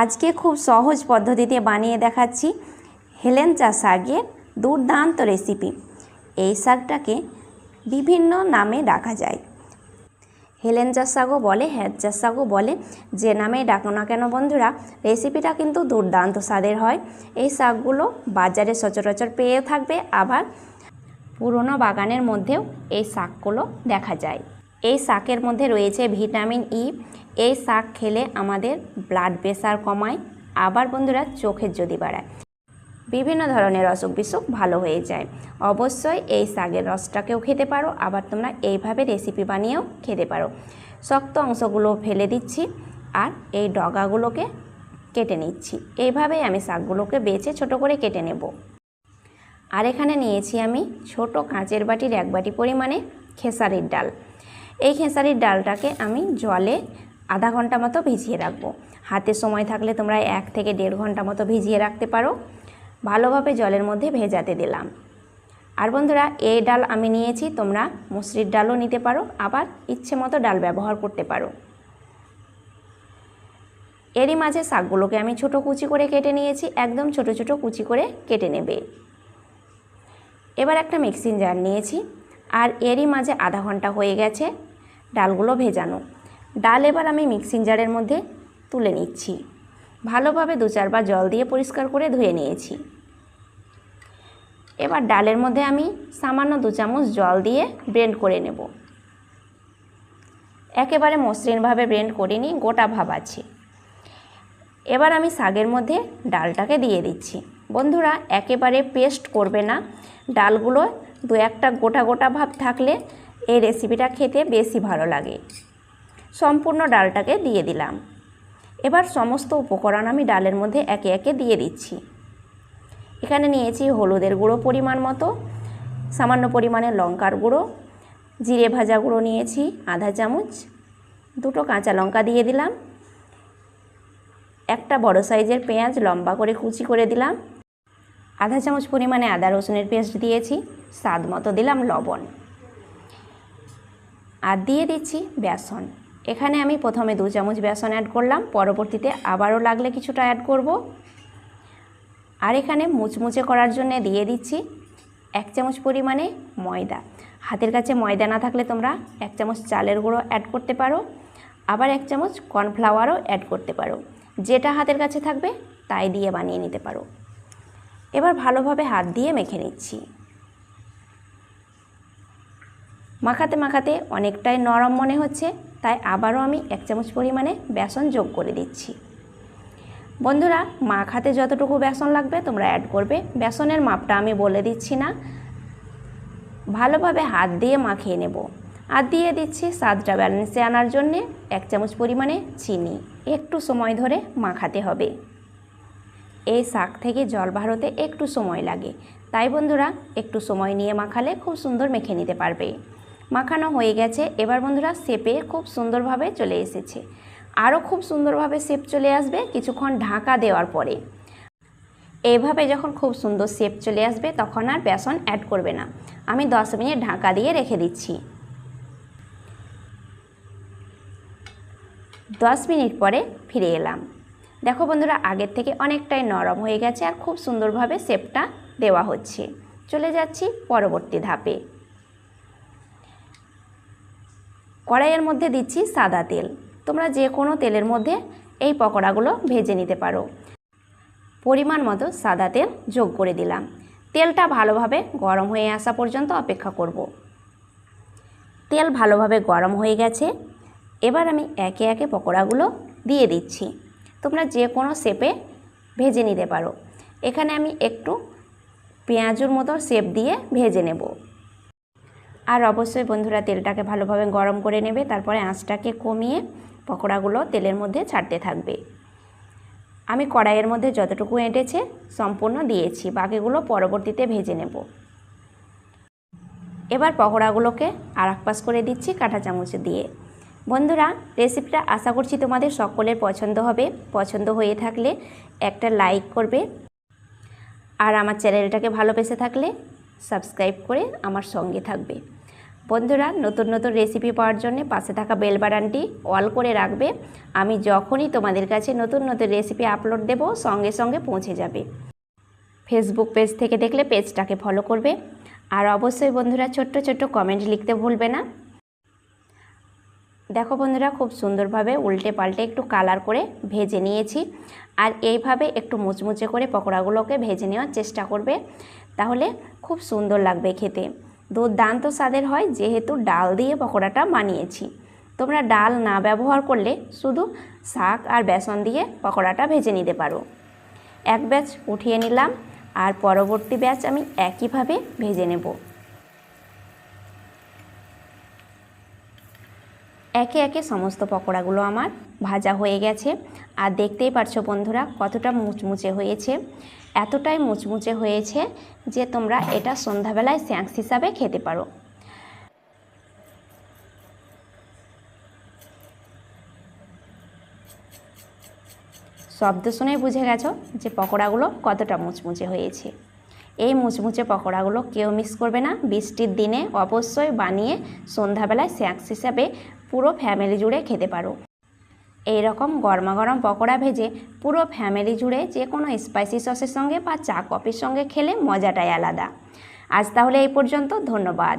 আজকে খুব সহজ পদ্ধতিতে বানিয়ে দেখাচ্ছি হেলেঞ্চা শাকের দুর্দান্ত রেসিপি। এই শাকটাকে বিভিন্ন নামে ডাকা যায়। হেলেঞ্চা শাকও বলে হ্যাঁচা শাকও বলে, যে নামেই ডাকো না কেন বন্ধুরা, রেসিপিটা কিন্তু দুর্দান্ত স্বাদের হয়। এই শাকগুলো বাজারে সচরাচর পেয়ে থাকবে, আবার পুরনো বাগানের মধ্যেও এই শাকগুলো দেখা যায়। এই শাকের মধ্যে রয়েছে ভিটামিন ই এই শাক খেলে আমাদের ব্লাড প্রেশার কমায়। আবার বন্ধুরা, চোখের যদি বাড়ায়। বিভিন্ন ধরনের অসুখ বিসুখ ভালো হয়ে যায়। অবশ্যই এই শাকের রসটাকেও খেতে পারো। আবার তোমরা এইভাবে রেসিপি বানিয়েও খেতে পারো। শক্ত অংশগুলো ফেলে দিচ্ছি আর এই ডগাগুলোকে কেটে নিচ্ছি। এইভাবেই আমি শাকগুলোকে বেছে ছোট করে কেটে নেব। আর এখানে নিয়েছি আমি ছোট কাঁচের বাটির এক বাটি পরিমাণে খেসারির ডাল। এই খেসারির ডালটাকে আমি জলে আধা ঘণ্টা মতো ভিজিয়ে রাখব। হাতে সময় থাকলে তোমরা এক থেকে দেড় ঘণ্টা মতো ভিজিয়ে রাখতে পারো। ভালোভাবে জলের মধ্যে ভেজাতে দিলাম। আর বন্ধুরা এই ডাল আমি নিয়েছি, তোমরা মুসরির ডালও নিতে পারো, আবার ইচ্ছে মতো ডাল ব্যবহার করতে পারো। এরই মাঝে শাকগুলোকে আমি ছোট কুচি করে কেটে নিয়েছি, একদম ছোট ছোট কুচি করে কেটে নেবে। এবার একটা মিক্সিং জার নিয়েছি, আর এরই মাঝে আধা ঘণ্টা হয়ে গেছে। ডালগুলো ভেজানো। ডাল এবার আমি মিক্সিং জারের মধ্যে তুলে নিচ্ছি। ভালোভাবে দু চারবার জল দিয়ে পরিষ্কার করে ধুয়ে নিয়েছি। এবার ডালের মধ্যে আমি সামান্য দু চামচ জল দিয়ে ব্লেন্ড করে নেব। একেবারে মসৃণভাবে ব্লেন্ড করিনি গোটা ভাব আছে। এবার আমি শাগের মধ্যে ডালটাকে দিয়ে দিচ্ছি। বন্ধুরা, একেবারে পেস্ট করবে না। ডালগুলো দু একটা গোটা গোটা ভাব থাকলে এই রেসিপিটা খেতে বেশি ভালো লাগে। সম্পূর্ণ ডালটাকে দিয়ে দিলাম। এবার সমস্ত উপকরণ আমি ডালের মধ্যে একে একে দিয়ে দিচ্ছি। এখানে নিয়েছি হলুদের গুঁড়ো পরিমাণ মতো, সামান্য পরিমাণে লঙ্কার গুঁড়ো, জিরে ভাজা গুঁড়ো নিয়েছি, আধা চামচ, দুটো কাঁচা লঙ্কা দিয়ে দিলাম, একটা বড় সাইজের পেঁয়াজ লম্বা করে কুচি করে দিলাম, আধা চামচ পরিমাণে আদা রসুনের পেস্ট দিয়েছি, স্বাদ মতো দিলাম লবণ। আর দিয়ে দিচ্ছি বেসন। এখানে আমি প্রথমে দু চামচ বেসন অ্যাড করলাম, পরবর্তীতে আবারও লাগলে কিছুটা অ্যাড করব। আর এখানে মুচমুচে করার জন্য দিয়ে দিচ্ছি এক চামচ পরিমাণে ময়দা। হাতের কাছে ময়দা না থাকলে তোমরা এক চামচ চালের গুঁড়ো অ্যাড করতে পারো, আবার এক চামচ কর্নফ্লাওয়ারও অ্যাড করতে পারো। যেটা হাতের কাছে থাকবে, তাই দিয়ে বানিয়ে নিতে পারো। এবার ভালোভাবে হাত দিয়ে মেখে নিচ্ছি। মাখাতে মাখাতে অনেকটাই নরম মনে হচ্ছে, তাই আবারও আমি এক চামচ পরিমাণে বেসন যোগ করে দিচ্ছি। বন্ধুরা, মাখাতে যতটুকু বেসন লাগবে তোমরা অ্যাড করবে। বেসনের মাপটা আমি বলে দিচ্ছি না। ভালোভাবে হাত দিয়ে মাখিয়ে নেব। আর দিয়ে দিচ্ছি স্বাদটা ব্যালেন্সে আনার জন্যে এক চামচ পরিমাণে চিনি। একটু সময় ধরে মাখাতে হবে। এই শাক থেকে জল ভারতে একটু সময় লাগে। তাই বন্ধুরা, একটু সময় নিয়ে মাখালে খুব সুন্দর মেখে নিতে পারবে। মাখানো হয়ে গেছে। এবার বন্ধুরা শেপে খুব সুন্দরভাবে চলে এসেছে। আরও খুব সুন্দরভাবে শেপ চলে আসবে কিছুক্ষণ ঢাকা দেওয়ার পরে। এইভাবে যখন খুব সুন্দর শেপ চলে আসবে তখন আর বেসন অ্যাড করবে না। আমি দশ মিনিট ঢাকা দিয়ে রেখে দিচ্ছি। দশ মিনিট পরে ফিরে এলাম। দেখো বন্ধুরা, আগের থেকে অনেকটাই নরম হয়ে গেছে আর খুব সুন্দরভাবে শেপটা দেওয়া হচ্ছে। চলে যাচ্ছি পরবর্তী ধাপে। কড়াইয়ের মধ্যে দিচ্ছি সাদা তেল। তোমরা যে কোনো তেলের মধ্যে এই পকোড়াগুলো ভেজে নিতে পারো। পরিমাণ মতো সাদা তেল যোগ করে দিলাম। তেলটা ভালোভাবে গরম হয়ে আসা পর্যন্ত অপেক্ষা করব। তেল ভালোভাবে গরম হয়ে গেছে। এবার আমি একে একে পকোড়াগুলো দিয়ে দিচ্ছি। তোমরা যে কোনো শেপে ভেজে নিতে পারো। এখানে আমি একটু পেঁয়াজুর মতো শেপ দিয়ে ভেজে নেব। আর অবশ্যই বন্ধুরা তেলটাকে ভালোভাবে গরম করে নেবে, তারপরে আঁচটাকে কমিয়ে পকোড়াগুলো তেলের মধ্যে ছাড়তে থাকবে। আমি কড়াইয়ের মধ্যে যতটুকু এঁটেছে সম্পূর্ণ দিয়েছি, বাকিগুলো পরবর্তীতে ভেজে নেব। এবার পকোড়াগুলোকে আর পাশ করে দিচ্ছি কাঁটা চামচ দিয়ে। বন্ধুরা, রেসিপিটা আশা করছি তোমাদের সকলের পছন্দ হবে। পছন্দ হয়ে থাকলে একটা লাইক করবে আর আমার চ্যানেলটাকে ভালোবেসে থাকলে সাবস্ক্রাইব করে আমার সঙ্গে থাকবে। বন্ধুরা, নতুন নতুন রেসিপি পাওয়ার জন্য পাশে থাকা বেল বাটনটি অল করে রাখবে। আমি যখনই তোমাদের কাছে নতুন নতুন রেসিপি আপলোড দেব, সঙ্গে সঙ্গে পৌঁছে যাবে। ফেসবুক পেজ থেকে দেখলে পেজটাকে ফলো করবে। আর অবশ্যই বন্ধুরা, ছোট্ট ছোট্ট কমেন্ট লিখতে ভুলবে না। দেখো বন্ধুরা, খুব সুন্দরভাবে উল্টে পাল্টে একটু কালার করে ভেজে নিয়েছি। আর এইভাবে একটু মুচমুচে করে পকোড়াগুলোকে ভেজে নেওয়ার চেষ্টা করবে। তাহলে খুব সুন্দর লাগবে খেতে। দুর্দান্ত স্বাদের হয় যেহেতু ডাল দিয়ে পকোড়াটা বানিয়েছি। তোমরা ডাল না ব্যবহার করলে শুধু শাক আর বেসন দিয়ে পকোড়াটা ভেজে নিতে পারো। এক ব্যাচ উঠিয়ে নিলাম আর পরবর্তী ব্যাচ আমি একইভাবে ভেজে নেব। একে একে সমস্ত পকোড়াগুলো আমার ভাজা হয়ে গেছে। আর দেখতেই পারছ বন্ধুরা, কতটা মুচমুচে হয়েছে। এতটাই মুচমুচে হয়েছে যে তোমরা এটা সন্ধ্যাবেলায় স্ন্যাক্স হিসাবে খেতে পারো। শব্দ শুনেই বুঝে গেছো যে পকোড়াগুলো কতটা মুচমুচে হয়েছে। এই মুচমুচে পকোড়াগুলো কেউ মিস করবে না। বৃষ্টির দিনে অবশ্যই বানিয়ে সন্ধ্যাবেলায় স্ন্যাক্স হিসাবে পুরো ফ্যামিলি জুড়ে খেতে পারো। এই রকম গরমা গরম পকোড়া ভেজে পুরো ফ্যামিলি জুড়ে যে কোনো স্পাইসি সসের সঙ্গে বা চা কফির সঙ্গে খেলে মজাটাই আলাদা। আজ তাহলে এই পর্যন্ত, ধন্যবাদ।